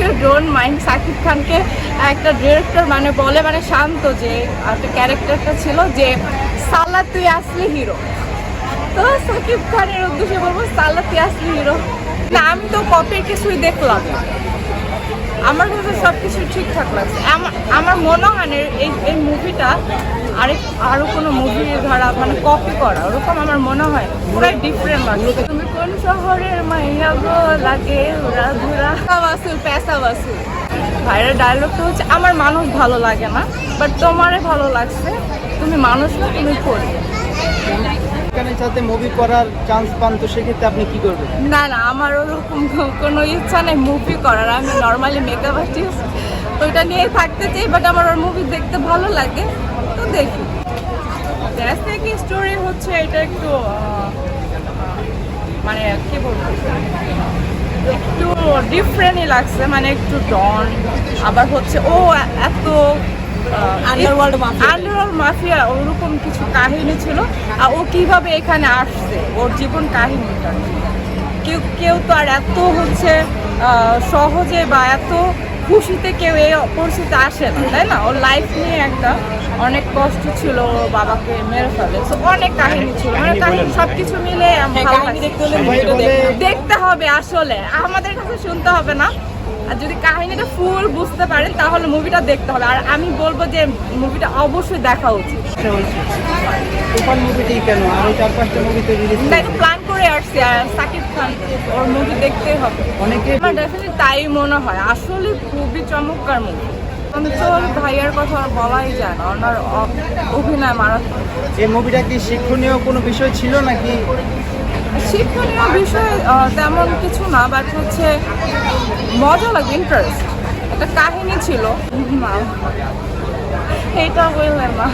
You don't mind Shakib খানকে একটা director মানে বলে মানে শান্ত যে একটা ক্যারেক্টারটা ছিল যে, সালা তুই আসলি হিরো তো সাকিব খানের উদ্দেশ্যে বলব, সালা তুই আসলি হিরো না, আমি তো কপির কিছুই দেখলাম আমার কাছে সব কিছু ঠিকঠাক লাগছে। আমার মনে হয় না এই এই মুভিটা আরেক আরও কোনো মুভি ধরা মানে কপি করা ওরকম আমার মনে হয় পুরাই ডিফারেন্ট লাগে তুমি কোন শহরের মাইয়া গো লাগে উড়া ধুরা? বাসুল পেশা বাসুল ভাইয়ের ডায়লগটা হচ্ছে আমার মানুষ ভালো লাগে না বাট তোমারে ভালো লাগছে। তুমি মানুষ না তুমি করি খানের সাথে মুভি করার চান্স পান, তো সেক্ষেত্রে আপনি কি করবেন? না না, আমার ওরকম কোনো ইচ্ছা নেই মুভি করার। আমি নর্মালি মেকআপ আর্টিস্ট ওইটা নিয়ে থাকতে চাই বাট আমার ওর মুভি দেখতে ভালো লাগে, তো দেখি। কি স্টোরি হচ্ছে, এটা একটু মানে কি বলব? একটু ডিফারেন্টই লাগছে মানে একটু ডন আবার হচ্ছে, ও এত Mafia. আন্ডারওয়ার্ল্ড মাফিয়া ওরকম কিছু কাহিনী ছিল। আর ও কীভাবে এখানে আসছে? ওর জীবন কাহিনীটা কেউ কেউ তো আর এত হচ্ছে সহজে বা এত খুশিতে কেউ এই পরিস্থিতিতে আসে না তাই না? ওর লাইফ নিয়ে একটা অনেক কষ্ট ছিল ওর বাবাকে মেরে ফেলে। So, অনেক কাহিনী ছিল। মানে কাহিনী সব কিছু মিলে হ্যাঁ, দেখতে হবে আসলে। আমাদের কাছে শুনতে হবে না। আর যদি কাহিনীটা ফুল বুঝতে পারেন তাহলে মুভিটা দেখতে হবে। আর আমি বলব যে মুভিটা অবশ্যই দেখা উচিত। তুফান মুভিটি কেন? আরও চার পাঁচটা মুভি তো রিলিজ তাই প্ল্যান করে আসছি আর সাকিব খান ওর মুভি হবে। অনেকে আমার ডেফিনেটলি তাই মনে হয়। আসলে খুবই চমৎকার মুভি তো ভাইয়ার কথা আর বলাই যায় না। ওনার অভিনয় মারাত্মক। এই মুভিটা কি শিক্ষণীয় কোনো বিষয় ছিল নাকি শিক্ষণীয় বিষয় তেমন কিছু না বাট হচ্ছে মজা লাগে ইন্টারেস্ট একটা কাহিনী ছিল। মা। এটা বললেন না